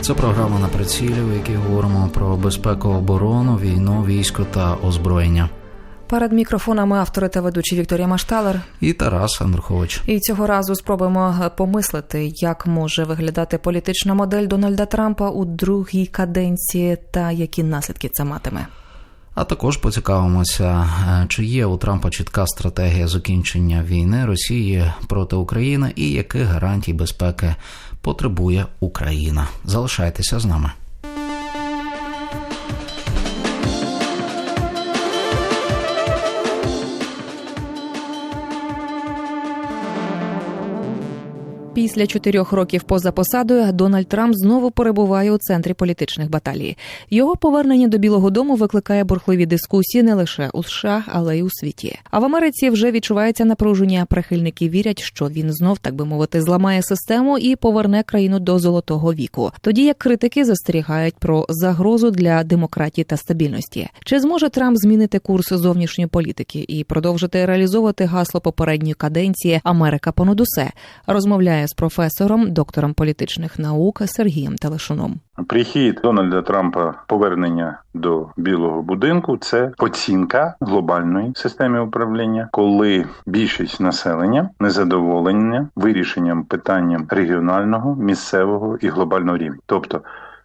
Це програма на прицілі, в якій говоримо про безпеку, оборону, війну, військо та озброєння. Перед мікрофонами автори та ведучі Вікторія Машталер. І Тарас Андрухович. І цього разу спробуємо помислити, як може виглядати політична модель Дональда Трампа у другій каденції та які наслідки це матиме. А також поцікавимося, е, чи є у Трампа чітка стратегія закінчення війни Росії проти України і яких гарантій безпеки потребує Україна. Залишайтеся з нами. Після чотирьох років поза посадою Дональд Трамп знову перебуває у центрі політичних баталій. Його повернення до Білого Дому викликає бурхливі дискусії не лише у США, але й у світі. А в Америці вже відчувається напруження. Прихильники вірять, що він знов, так би мовити, зламає систему і поверне країну до золотого віку. Тоді як критики застерігають про загрозу для демократії та стабільності. Чи зможе Трамп змінити курс зовнішньої політики і продовжити реалізовувати гасло попередньої каденції Америка понад усе? Розмовляє з професором, доктором політичних наук Сергієм Телешуном. Прихід Дональда Трампа повернення до Білого будинку це оцінка глобальної системи управління, коли більшість населення незадоволення вирішенням питанням регіонального, місцевого і глобального рівня, тобто.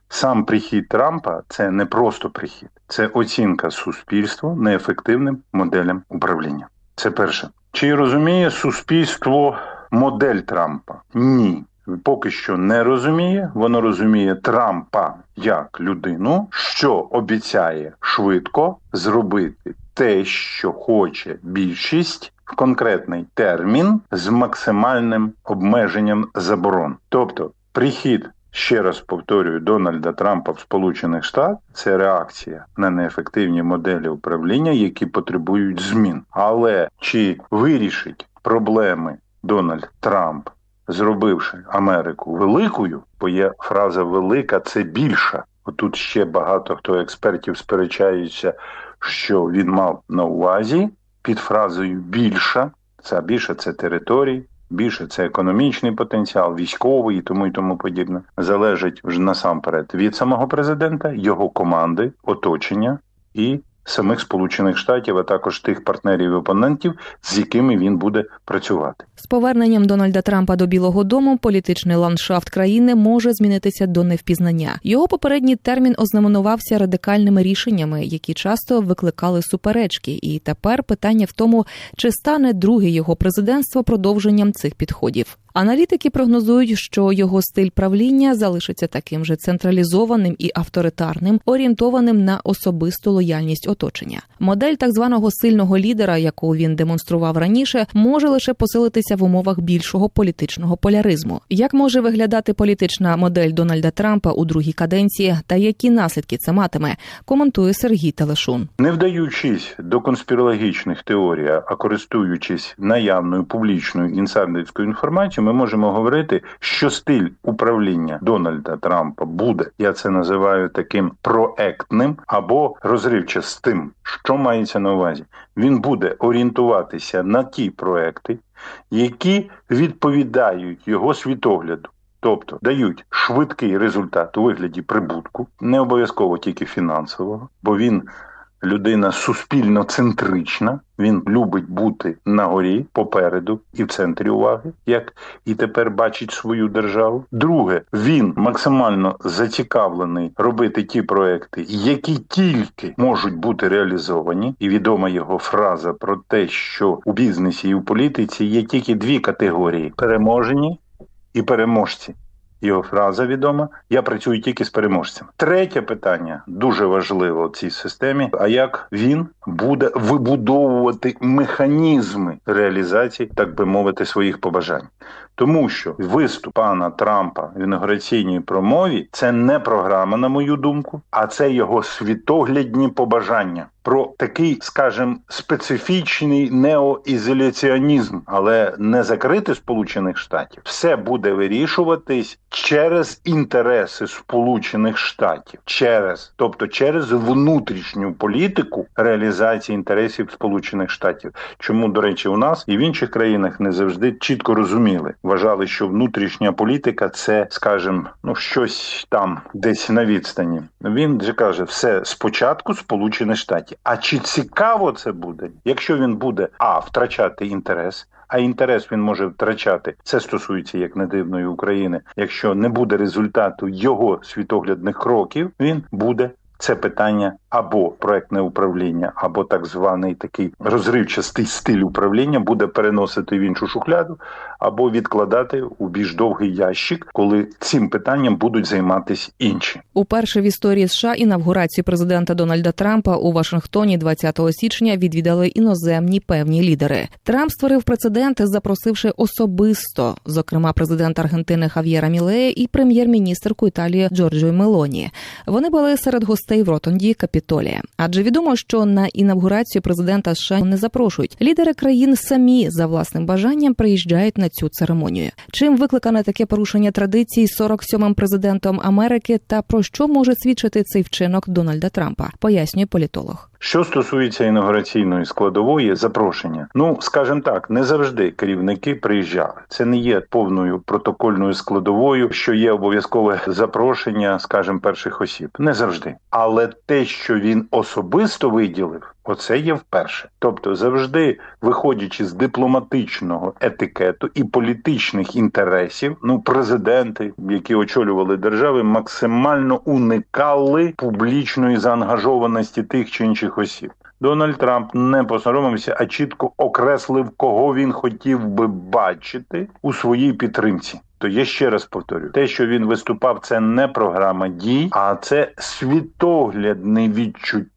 Сам прихід Трампа це не просто прихід, це оцінка суспільства неефективним моделям управління. Це перше. Чи розуміє суспільство модель Трампа? Ні. Поки що не розуміє. Воно розуміє Трампа як людину, що обіцяє швидко зробити те, що хоче більшість в конкретний термін з максимальним обмеженням заборон. Тобто, прихід. Ще раз повторюю, Дональда Трампа в Сполучених Штатах це реакція на неефективні моделі управління, які потребують змін. Але чи вирішить проблеми Дональд Трамп, зробивши Америку великою, бо є фраза велика це більша. Отут ще багато хто експертів сперечаються, що він мав на увазі під фразою більша. Це більше це територій, більше це економічний потенціал, військовий і тому і тому подібне. Залежить вже насамперед від самого президента, його команди, оточення і самих Сполучених Штатів, а також тих партнерів і опонентів, з якими він буде працювати. З поверненням Дональда Трампа до Білого Дому політичний ландшафт країни може змінитися до невпізнання. Його попередній термін ознаменувався радикальними рішеннями, які часто викликали суперечки. І тепер питання в тому, чи стане друге його президентство продовженням цих підходів. Аналітики прогнозують, що його стиль правління залишиться таким же централізованим і авторитарним, орієнтованим на особисту лояльність оточення. Модель так званого сильного лідера, яку він демонстрував раніше, може лише посилитися в умовах більшого політичного поляризму. Як може виглядати політична модель Дональда Трампа у другій каденції, та які наслідки це матиме, коментує Сергій Телешун. Не вдаючись до конспірологічних теорій, а користуючись наявною публічною інсайдерською інформацією, ми можемо говорити, що стиль управління Дональда Трампа буде, я це називаю таким проектним або розривчастим. Що мається на увазі? Він буде орієнтуватися на ті проекти, які відповідають його світогляду. Тобто дають швидкий результат у вигляді прибутку, не обов'язково тільки фінансового, бо він людина суспільно центрична. Він любить бути на горі попереду і в центрі уваги, як і тепер бачить свою державу. Друге, він максимально зацікавлений робити ті проекти, які тільки можуть бути реалізовані. І відома його фраза про те, що у бізнесі і у політиці є тільки дві категорії: переможені і переможці. Його фраза відома: я працюю тільки з переможцями. Третє питання дуже важливе в цій системі: а як він буде вибудовувати механізми реалізації, так би мовити, своїх побажань? Тому що виступ пана Трампа в інаугураційній промові це не програма, на мою думку, а це його світоглядні побажання. Про такий, скажімо, специфічний неоізоляціонізм, але не закрити Сполучених Штатів. Все буде вирішуватись через інтереси Сполучених Штатів, через, тобто через внутрішню політику реалізації інтересів Сполучених Штатів. Чому, до речі, у нас і в інших країнах не завжди чітко розуміли, вважали, що внутрішня політика це, скажімо, ну щось там десь на відстані. Він же каже, все спочатку Сполучених А чи цікаво це буде, якщо він буде а втрачати інтерес? А інтерес він може втрачати. Це стосується як не дивної України. Якщо не буде результату його світоглядних кроків, він буде це питання або проектне управління, або так званий такий розривчастий стиль управління буде переносити в іншу шухляду, або відкладати у більш довгий ящик, коли цим питанням будуть займатися інші. Уперше в історії США інавгурацію президента Дональда Трампа у Вашингтоні 20 січня відвідали іноземні певні лідери. Трамп створив прецедент, запросивши особисто, зокрема, президента Аргентини Хав'єра Мілея і прем'єр-міністрку Італії Джорджою Мелоні. Вони були серед гостей ротонді Капітолія. Адже відомо, що на інавгурацію президента США не запрошують. Лідери країн самі за власним бажанням приїжджають на цю церемонію. Чим викликане таке порушення традицій 47-м президентом Америки та про що може свідчити цей вчинок Дональда Трампа, пояснює політолог. Що стосується інаугураційної складової запрошення, ну скажімо так, не завжди керівники приїжджали. Це не є повною протокольною складовою, що є обов'язкове запрошення, скажімо, перших осіб. Не завжди, але те, що він особисто виділив. Оце є вперше, тобто завжди виходячи з дипломатичного етикету і політичних інтересів, ну президенти, які очолювали держави, максимально уникали публічної заангажованості тих чи інших осіб. Дональд Трамп не посоромився, а чітко окреслив, кого він хотів би бачити у своїй підтримці. То я ще раз повторю, те, що він виступав, це не програма дій, а це світоглядне відчуття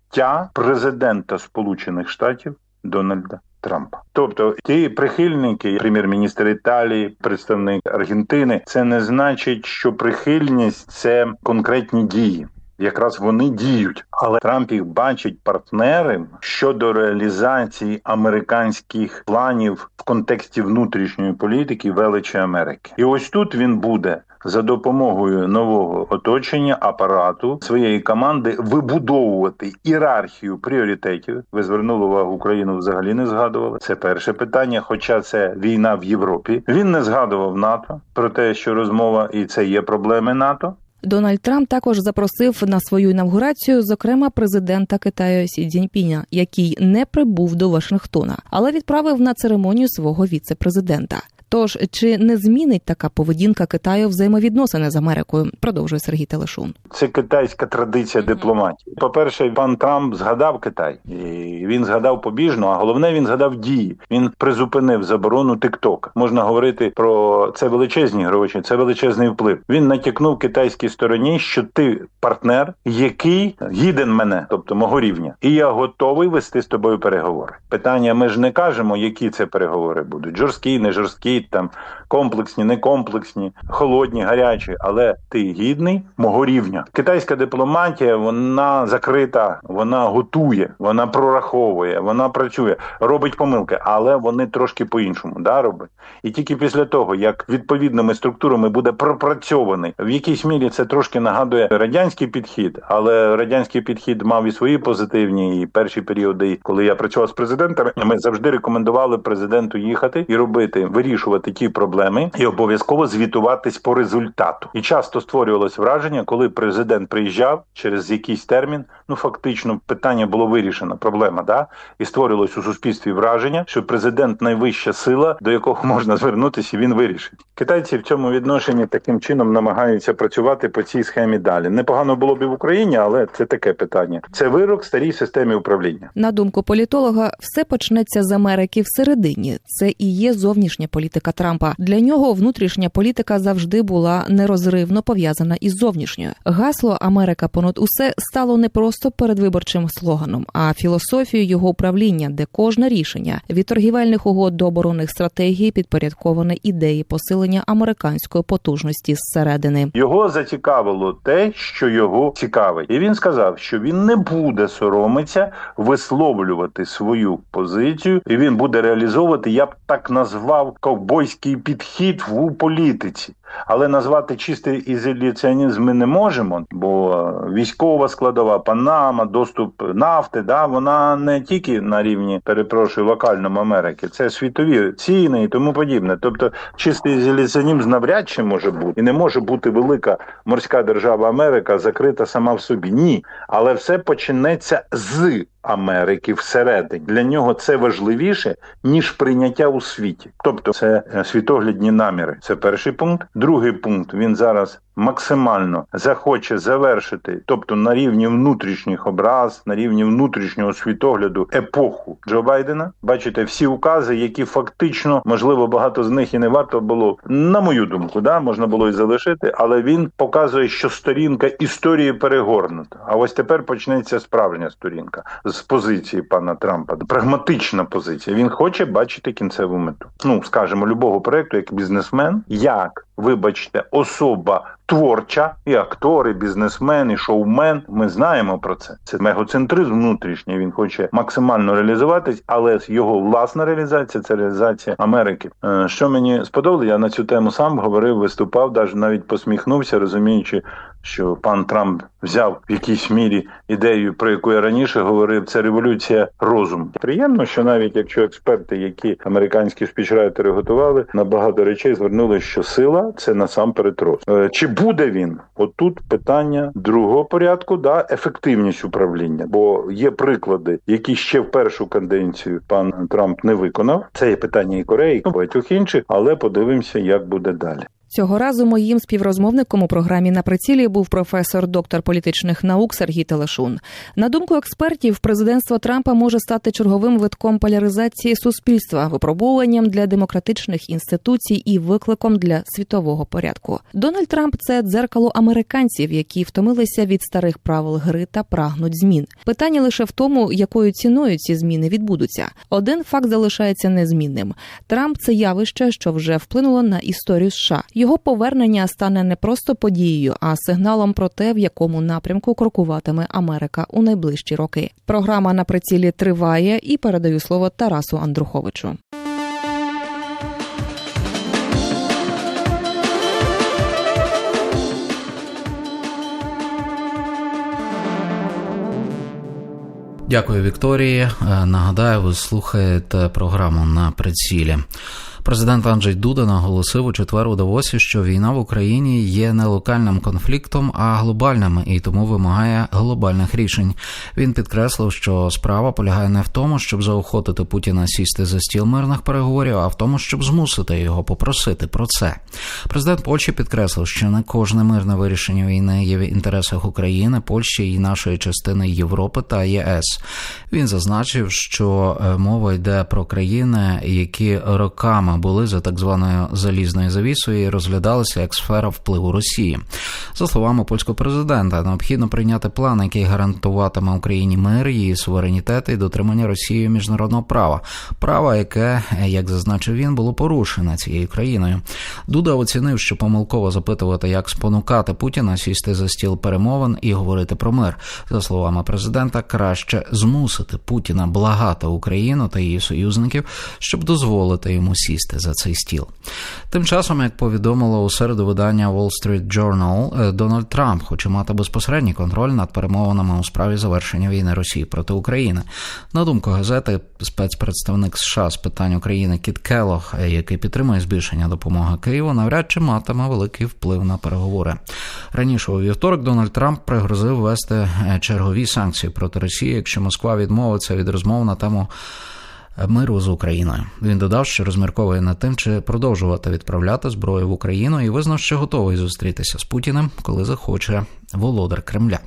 президента Сполучених Штатів Дональда Трампа. Тобто ті прихильники, прем'єр-міністр Італії, представник Аргентини, це не значить, що прихильність це конкретні дії. Якраз вони діють, але Трамп їх бачить партнером щодо реалізації американських планів в контексті внутрішньої політики величі Америки. І ось тут він буде за допомогою нового оточення апарату своєї команди вибудовувати ієрархію пріоритетів. Ви звернули увагу, Україну взагалі не згадували. Це перше питання. Хоча це війна в Європі. Він не згадував НАТО про те, що розмова і це є проблеми НАТО. Дональд Трамп також запросив на свою інавгурацію, зокрема, президента Китаю Сі Цзіньпіня, який не прибув до Вашингтона, але відправив на церемонію свого віце-президента. Тож чи не змінить така поведінка Китаю взаємовідносини з Америкою? Продовжує Сергій Телешун. Це китайська традиція дипломатії. По перше, пан Трамп згадав Китай, і він згадав побіжно. А головне, він згадав дії. Він призупинив заборону TikTok. Можна говорити про це величезні гроші, це величезний вплив. Він натякнув китайській стороні, що ти партнер, який гіден мене, тобто мого рівня, і я готовий вести з тобою переговори. Питання: ми ж не кажемо, які це переговори будуть: жорсткі, не жорсткі, там комплексні, не комплексні, холодні, гарячі, але ти гідний мого рівня. Китайська дипломатія вона закрита, вона готує, вона прораховує, вона працює, робить помилки, але вони трошки по-іншому да, робить. І тільки після того, як відповідними структурами буде пропрацьований, в якійсь мірі це трошки нагадує радянський підхід, але радянський підхід мав і свої позитивні і перші періоди, коли я працював з президентами, ми завжди рекомендували президенту їхати і робити, вирішувати ті проблеми і обов'язково звітуватись по результату. І часто створювалось враження, коли президент приїжджав через якийсь термін, ну фактично питання було вирішено, проблема, да, і створювалось у суспільстві враження, що президент найвища сила, до якого можна звернутися, і він вирішить. Китайці в цьому відношенні таким чином намагаються працювати по цій схемі далі. Непогано було б і в Україні, але це таке питання. Це вирок старій системі управління. На думку політолога, все почнеться з Америки всередині. Це і є зовнішня політика політика Трампа. Для нього внутрішня політика завжди була нерозривно пов'язана із зовнішньою. Гасло Америка понад усе стало не просто передвиборчим слоганом, а філософією його управління, де кожне рішення від торгівельних угод до оборонних стратегій підпорядковане ідеї посилення американської потужності зсередини. Його зацікавило те, що його цікавить, і він сказав, що він не буде соромитися висловлювати свою позицію, і він буде реалізовувати. Я б так назвав ковбойський підхід в політиці. Але назвати чистий ізоляціонізм ми не можемо, бо військова складова, Панама, доступ нафти, да вона не тільки на рівні перепрошую локальному Америки, це світові ціни і тому подібне. Тобто, чистий ізоляціонізм навряд чи може бути і не може бути велика морська держава Америка закрита сама в собі. Ні, але все почнеться з. Америки всередині для нього це важливіше ніж прийняття у світі, тобто це е, світоглядні наміри. Це перший пункт. Другий пункт. Він зараз максимально захоче завершити, тобто на рівні внутрішніх образ, на рівні внутрішнього світогляду епоху Джо Байдена. Бачите, всі укази, які фактично можливо багато з них і не варто було, на мою думку, да можна було і залишити, але він показує, що сторінка історії перегорнута. А ось тепер почнеться справжня сторінка з позиції пана Трампа. Прагматична позиція. Він хоче бачити кінцеву мету. Ну скажімо, любого проекту, як бізнесмен, як вибачте, особа творча, і актор, і бізнесмен, і шоумен. Ми знаємо про це. Це мегоцентризм внутрішній. Він хоче максимально реалізуватись, але його власна реалізація це реалізація Америки. Е, Що мені сподобалося, я на цю тему сам говорив, виступав, навіть навіть посміхнувся, розуміючи. Що пан Трамп взяв в якійсь мірі ідею, про яку я раніше говорив, це революція розуму. Приємно, що навіть якщо експерти, які американські спічрайтери готували, на багато речей звернули, що сила це насамперед рост. Е, Чи буде він? Отут питання другого порядку, да, ефективність управління, бо є приклади, які ще в першу каденцію пан Трамп не виконав. Це є питання і Кореї, і багатьох інших, але подивимося, як буде далі. Цього разу моїм співрозмовником у програмі на прицілі був професор доктор політичних наук Сергій Телешун. На думку експертів, президентство Трампа може стати черговим витком поляризації суспільства, випробуванням для демократичних інституцій і викликом для світового порядку. Дональд Трамп це дзеркало американців, які втомилися від старих правил гри та прагнуть змін. Питання лише в тому, якою ціною ці зміни відбудуться. Один факт залишається незмінним: Трамп це явище, що вже вплинуло на історію США. Його повернення стане не просто подією, а сигналом про те, в якому напрямку крокуватиме Америка у найближчі роки. Програма на прицілі триває і передаю слово Тарасу Андруховичу. Дякую, Вікторії. Е, Нагадаю, ви слухаєте програму на прицілі. Президент Анджей Дуда наголосив у четвер у Давосі, що війна в Україні є не локальним конфліктом, а глобальним і тому вимагає глобальних рішень. Він підкреслив, що справа полягає не в тому, щоб заохотити Путіна сісти за стіл мирних переговорів, а в тому, щоб змусити його попросити про це. Президент Польщі підкреслив, що не кожне мирне вирішення війни є в інтересах України, Польщі і нашої частини Європи та ЄС. Він зазначив, що е, мова йде про країни, які роками були за так званою залізною завісою і розглядалися як сфера впливу Росії. За словами польського президента, необхідно прийняти план, який гарантуватиме Україні мир, її суверенітет і дотримання Росією міжнародного права, права, яке, як зазначив він, було порушене цією країною. Дуда оцінив, що помилково запитувати, як спонукати Путіна сісти за стіл перемовин і говорити про мир. За словами президента, краще змусити Путіна благати Україну та її союзників, щоб дозволити йому сісти за цей стіл. Тим часом, як повідомило у середу видання Wall Street Journal, е, Дональд Трамп хоче мати безпосередній контроль над перемовинами у справі завершення війни Росії проти України. На думку газети, спецпредставник США з питань України Кіт Келох, е, який підтримує збільшення допомоги Києву, навряд чи матиме великий вплив на переговори. Раніше у вівторок Дональд Трамп пригрозив ввести е, чергові санкції проти Росії, якщо Москва відмовиться від розмов на тему миру з Україною. Він додав, що розмірковує над тим, чи продовжувати відправляти зброю в Україну, і визнав, що готовий зустрітися з Путіним, коли захоче володар Кремля.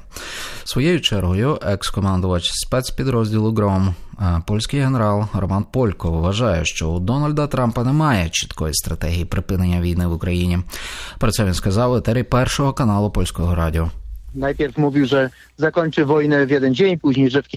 Своєю чергою, екс-командувач спецпідрозділу Гром, а польський генерал Роман Полько вважає, що у Дональда Трампа немає чіткої стратегії припинення війни в Україні. Про це він сказав етері першого каналу польського радіо. Najpierw mówił, że zakończy wojnę w jeden dzień, później, że w.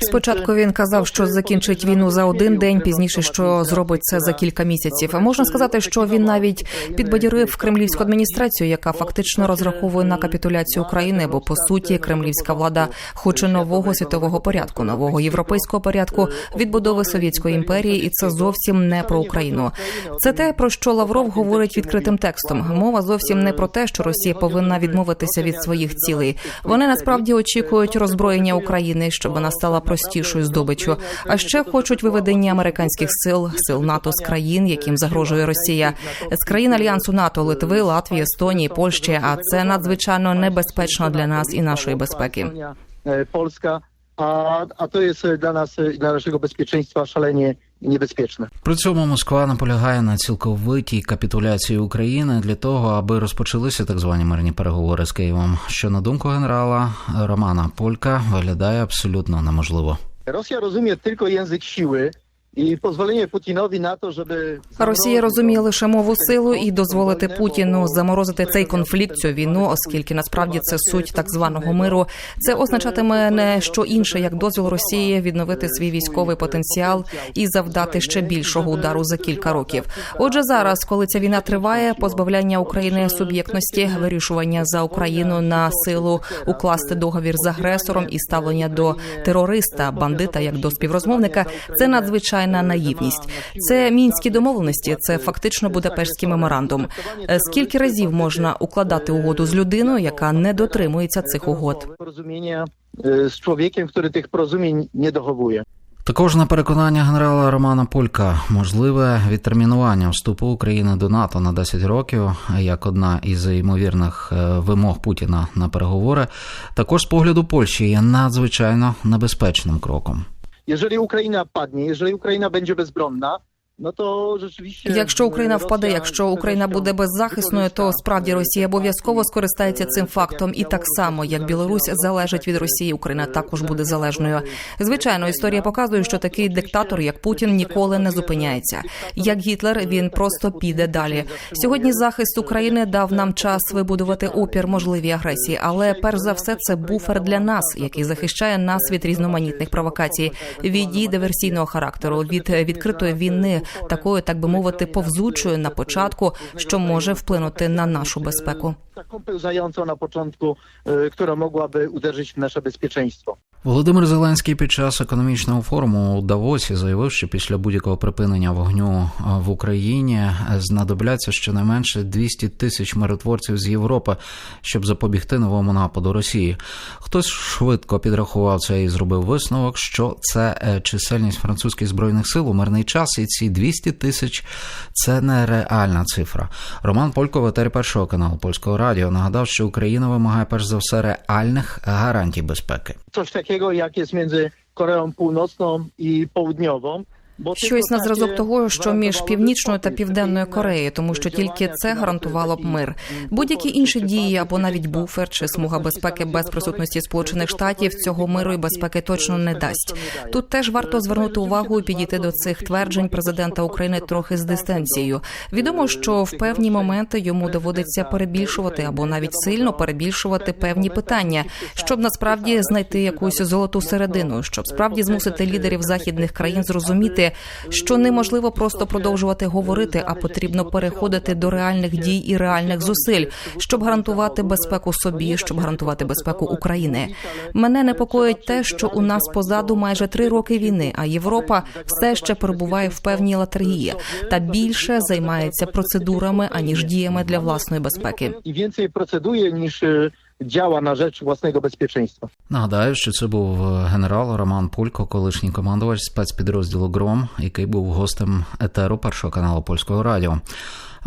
Спочатку він казав, що закінчить війну за один день, пізніше, що зробить це за кілька місяців. А можна сказати, що він навіть підбадьорив кремлівську адміністрацію, яка фактично розраховує на капітуляцію України, бо по суті кремлівська влада хоче нового світового порядку, нового європейського порядку, відбудови совєтської імперії, і це зовсім не про Україну. Це те, про що Лавров говорить відкритим текстом. Мова зовсім не про те, що Росія повинна відмовитися від своїх цілей. Вони насправді очікують роззброєння України, щоб вона стала простішою здобиччю. А ще хочуть виведення американських сил, сил НАТО з країн, яким загрожує Росія, з країн альянсу НАТО, Литви, Латвії, Естонії, Польщі. А це надзвичайно небезпечно для нас і нашої безпеки. Польська а то є для нас, для нашого dla шалені. Niebezpieczne. При цьому Москва наполягає на цілковитій капітуляції України для того, аби розпочалися так звані мирні переговори з Києвом, що на думку генерала Романа Полька виглядає абсолютно неможливо. Росія розуміє тільки язик siły i pozwolenie Putinowi na to, żeby... Росія розуміє лише мову силу і дозволити Путіну заморозити цей конфлікт, цю війну, оскільки насправді це суть так званого миру. Це означатиме не що інше, як дозвіл Росії відновити свій військовий потенціал і завдати ще більшого удару за кілька років. Отже, зараз, коли ця війна триває, позбавляння України суб'єктності, вирішування за Україну на силу укласти договір з агресором і ставлення до терориста, бандита як до співрозмовника, це надзвичайна наївність. Це мінські домовленості, це фактично Будапештський меморандум. Е, Скільки разів можна укладати угоду з людиною, яка не дотримується цих угод? Porozumienia e, z człowiekiem, który tych porozumień nie dochowuje. Також на переконання генерала Романа Полька можливе відтермінування вступу України до НАТО на 10 років як одна із ймовірних е, вимог Путіна на переговори. Також з погляду Польщі є надзвичайно небезпечним кроком. Jeżeli Ukraina padnie, jeżeli Ukraina będzie bezbronna, no to rzeczywiście... Якщо Україна впаде, якщо Україна буде беззахисною, то справді Росія обов'язково скористається цим фактом. І так само як Білорусь залежить від Росії, Україна також буде залежною. Звичайно, історія показує, що такий диктатор, як Путін, ніколи не зупиняється. Як Гітлер, він просто піде далі. Сьогодні захист України дав нам час вибудувати опір можливій агресії, але перш за все це буфер для нас, який захищає нас від різноманітних провокацій, від дій диверсійного характеру, від відкритої війни, такою, так би мовити, повзучою на початку, що може вплинути на нашу безпеку. Taką pełzającą na początku, e, która mogłaby uderzyć w nasze bezpieczeństwo. Володимир Зеленський під час економічного форуму у Давосі заявив, що після будь-якого припинення вогню в Україні знадобляться щонайменше 200 тисяч миротворців з Європи, щоб запобігти новому нападу Росії. Хтось швидко підрахував це і зробив висновок, що це е, чисельність французьких збройних сил у мирний час, і ці 200 тисяч це нереальна цифра. Роман Полько в етері першого каналу польського радіо нагадав, що Україна вимагає перш за все реальних гарантій безпеки. Coś takiego, jak jest między Koreą Północną i Południową. Щось на зразок того, що між північною та південною Кореєю, тому що тільки це гарантувало б мир. Будь-які інші дії або навіть буфер чи смуга безпеки без присутності Сполучених Штатів цього миру і безпеки точно не дасть. Тут теж варто звернути увагу і підійти до цих тверджень президента України трохи з дистанцією. Відомо, що в певні моменти йому доводиться перебільшувати або навіть сильно перебільшувати певні питання, щоб насправді знайти якусь золоту середину, щоб справді змусити лідерів західних країн зрозуміти, що неможливо просто продовжувати говорити, а потрібно переходити до реальних дій і реальних зусиль, щоб гарантувати безпеку собі, щоб гарантувати безпеку України. Мене непокоїть те, що у нас позаду майже три роки війни, а Європа все ще перебуває в певній латаргії та більше займається процедурами аніж діями для власної безпеки. I więcej proceduje niż e, działa na rzecz własnego bezpieczeństwa. Нагадаю, що це був е, генерал Роман Пулько, колишній командувач спецпідрозділу Гром, який був гостем етеру першого каналу польського радіо.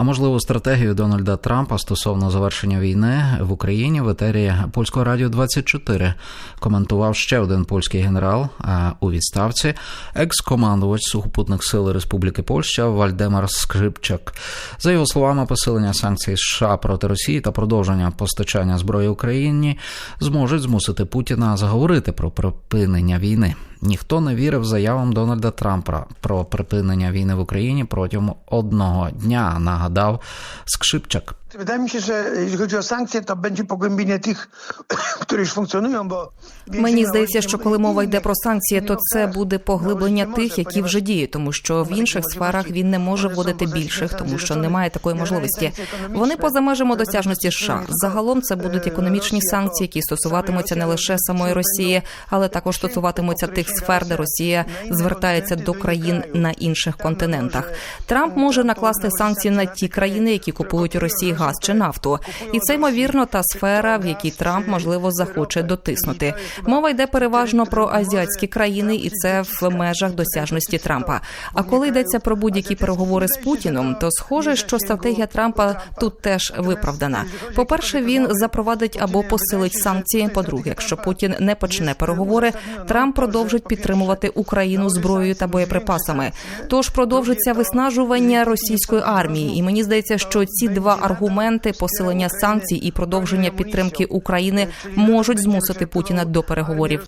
А можливо, стратегію Дональда Трампа стосовно завершення війни в Україні в етері польського радіо 24 коментував ще один польський генерал а у відставці, екс-командувач сухопутних сил Республіки Польща Вальдемар Скрипчак. За його словами, посилення санкцій США проти Росії та продовження постачання зброї Україні зможуть змусити Путіна заговорити про припинення війни. Ніхто не вірив заявам Дональда Трампа про припинення війни в Україні протягом одного дня. Нагадав Скрипчак. Wydaje mi się, że jeśli chodzi o sankcje, to będzie pogłębienie tych, które już funkcjonują, bo Мені здається, що коли мова йде про санкції, то це буде поглиблення тих, які вже діють, тому що в інших сферах він не може вводити більших, тому що немає такої можливості. Вони поза межами досяжності США. Загалом це будуть економічні санкції, які стосуватимуться не лише самої Росії, але також стосуватимуться тих сфер, де Росія звертається до країн на інших континентах. Трамп може накласти санкції на ті країни, які купують у Росії газ чи нафту, і це ймовірно та сфера, в якій Трамп можливо захоче дотиснути. Мова йде переважно про азіатські країни, і це в межах досяжності Трампа. А коли йдеться про будь-які переговори з Путіном, то схоже, що стратегія Трампа тут теж виправдана. По перше, він запровадить або посилить санкції. По-друге, якщо Путін не почне переговори, Трамп продовжить підтримувати Україну зброєю та боєприпасами. Тож продовжиться виснажування російської армії, і мені здається, що ці два аргументи посилення санкцій і продовження підтримки України можуть змусити Путіна до переговорів.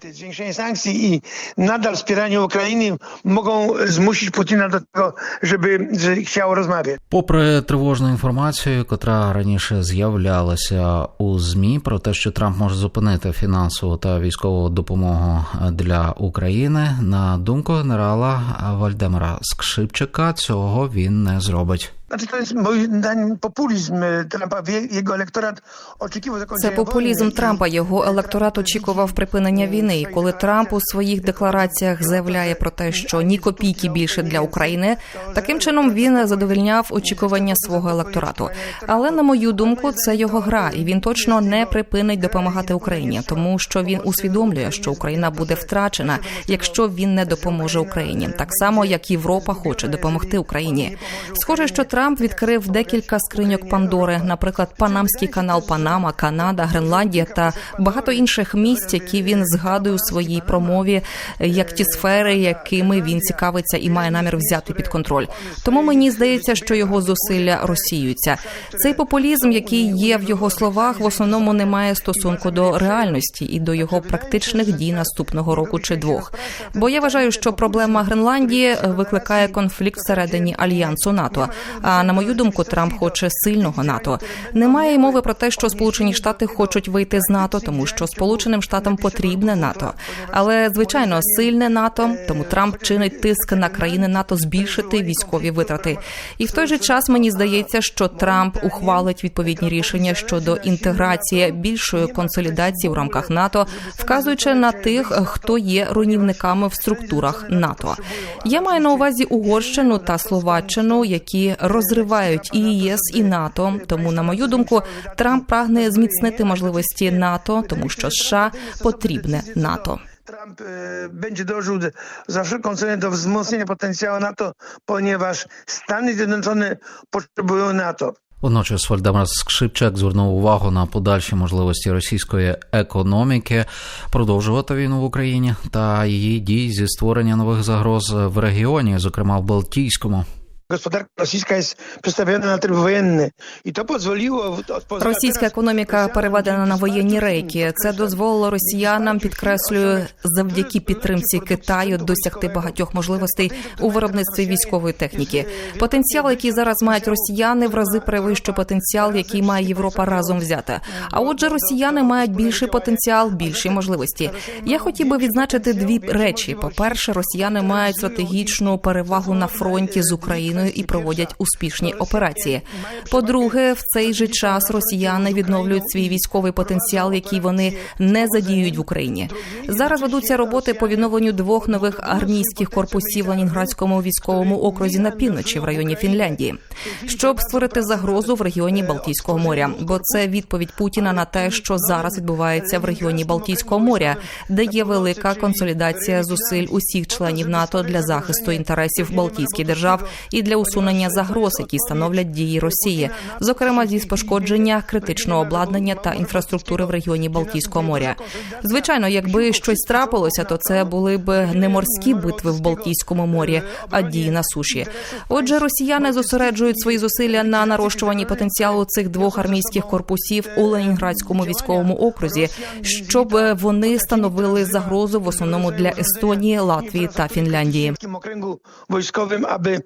i nadal wspieranie Ukrainy mogą zmusić Putina do tego, żeby, żeby chciał rozmawiać. Попри тривожну інформацію, котра раніше з'являлася у змі про те, що Трамп може зупинити фінансову та військову допомогу для України, на думку генерала Вальдемара Скшипчика, цього він не зробить. Znaczy to jest moim zdaniem populizm e, Trumpa. Jego elektorat oczekiwał Це популізм Трампа. Його електорат очікував припинення війни. І коли Трамп у своїх деклараціях заявляє про те, що ні копійки більше для України, таким чином він задовільняв очікування свого електорату. Але на мою думку, це його гра, і він точно не припинить допомагати Україні, тому що він усвідомлює, що Україна буде втрачена, якщо він не допоможе Україні, так само як Європа хоче допомогти Україні. Схоже, що Трамп відкрив декілька скриньок Пандори, наприклад, Панамський канал Панама, Канада, Гренландія та багато інших місць, які він згадує у своїй промові, як ті сфери, якими він цікавиться і має намір взяти під контроль. Тому мені здається, що його зусилля розсіюються. Цей популізм, який є в його словах, в основному не має стосунку до реальності і до його практичних дій наступного року чи двох. Бо я вважаю, що проблема Гренландії викликає конфлікт всередині альянсу НАТО. А на мою думку, Трамп хоче сильного НАТО. Немає мови про те, що Сполучені Штати хочуть вийти з НАТО, тому що Сполученим Штатам потрібне НАТО. Але звичайно, сильне НАТО, тому Трамп чинить тиск на країни НАТО збільшити військові витрати. І в той же час мені здається, що Трамп ухвалить відповідні рішення щодо інтеграції більшої консолідації в рамках НАТО, вказуючи на тих, хто є руйнівниками в структурах НАТО. Я маю на увазі Угорщину та Словаччину, які розривають і ЄС, і НАТО. Тому, на мою думку, Трамп прагне зміцнити можливості НАТО, тому що США потрібне НАТО. Trump e, będzie dążył d- za wszelką cenę do wzmocnienia potencjału NATO, ponieważ Stany Zjednoczone potrzebują NATO. Водночас Вальдемар Скшипчак звернув увагу на подальші можливості російської економіки продовжувати війну в Україні та її дій зі створення нових загроз в регіоні, зокрема в Балтійському. Tryb wojenny i to pozwoliło... w- to pozwala Російська економіка переведена на воєнні рейки. Це дозволило росіянам, підкреслюю, завдяки підтримці Китаю досягти багатьох можливостей у виробництві військової техніки. Потенціал, який зараз мають росіяни, в рази перевищує потенціал, який має Європа разом взята. А отже, росіяни мають більший потенціал, більші можливості. Я хотів би відзначити дві речі: по перше, росіяни мають стратегічну перевагу на фронті з Україною і проводять успішні операції. По-друге, в цей же час росіяни відновлюють свій військовий потенціал, який вони не задіюють в Україні. Зараз ведуться роботи по відновленню двох нових армійських корпусів в Ленінградському військовому окрузі на півночі в районі Фінляндії, щоб створити загрозу в регіоні Балтійського моря. Бо це відповідь Путіна на те, що зараз відбувається в регіоні Балтійського моря, де є велика консолідація зусиль усіх членів НАТО для захисту інтересів Балтійських держав і для усунення загроз, які становлять дії Росії, зокрема зі пошкодження критичного обладнання та інфраструктури в регіоні Балтійського моря. Звичайно, якби щось трапилося, то це були б не морські битви в Балтійському морі, а дії на суші. Отже, росіяни зосереджують свої зусилля на нарощуванні потенціалу цих двох армійських корпусів у Ленінградському військовому окрузі, щоб вони становили загрозу в основному для Естонії, Латвії та Фінляндії. okręgu wojskowym, aby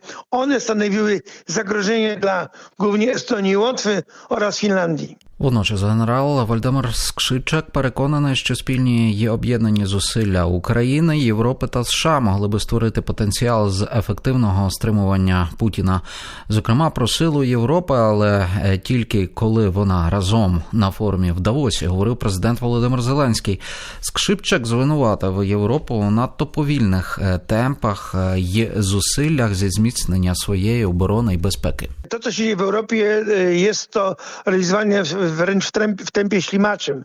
one stanowiły zagrożenie dla głównie Estonii Łotwy oraz Finlandii. Водночас генерал Вальдемар Скшичак переконаний, що спільні є об'єднані зусилля України, Європи та США могли би створити потенціал з ефективного стримування Путіна. Зокрема, про силу Європи, але е, тільки коли вона разом на форумі в Давосі говорив президент Володимир Зеленський. Скшипчак звинуватив Європу у надто повільних е, темпах е, й зусиллях зі зміцнення своєї оборони і безпеки. To, co się dzieje w Europie, wręcz w tempie ślimaczym.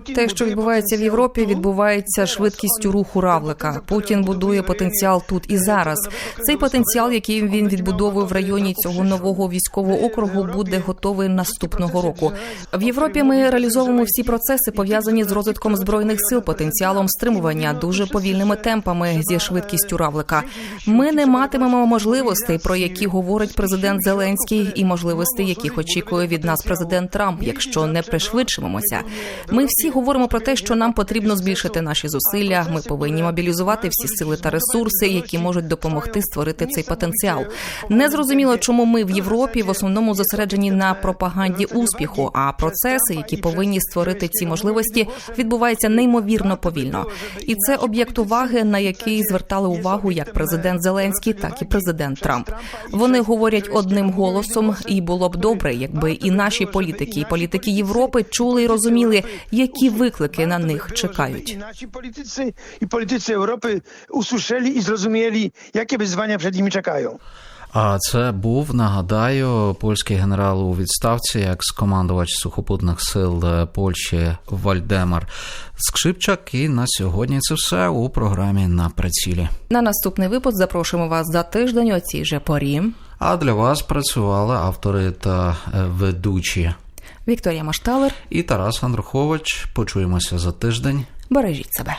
Те, що відбувається в Європі, відбувається швидкістю руху равлика. Путін будує потенціал тут і зараз. Цей потенціал, який він відбудовує в районі цього нового військового округу, буде готовий наступного року. В Європі ми реалізовуємо всі процеси, пов'язані з розвитком збройних сил, потенціалом стримування, дуже повільними темпами зі швидкістю равлика. Ми не матимемо можливостей, про які говорить президент Зеленський, і можливостей, яких очікує від нас президент Трамп, якщо не пришвидшимося. Ми всі говоримо про те, що нам потрібно збільшити наші зусилля. Ми повинні мобілізувати всі сили та ресурси, які можуть допомогти створити цей потенціал. Не зрозуміло, чому ми в Європі в основному зосереджені на пропаганді успіху, а процеси, які повинні створити ці можливості, відбуваються неймовірно повільно. І це об'єкт уваги, на який звертали увагу як президент Зеленський, так і президент Трамп. Вони говорять одним голосом, і було б добре, якби і наші політики, і політики Європи чули і розуміли, які виклики на них чекають. Nasi politycy i politycy Europy usłyszeli i zrozumieli, jakie wyzwania przed nimi czekają. А це був нагадаю польський генерал у відставці, екс-командувач сухопутних сил е, Польщі Вальдемар Скшипчак. І на сьогодні це все у програмі на прицілі. На наступний випуск запрошуємо вас за тиждень о цій же порі. А для вас працювали автори та е, ведучі Вікторія Машталер, і Тарас Андрухович. Почуємося за тиждень. бережіть себе.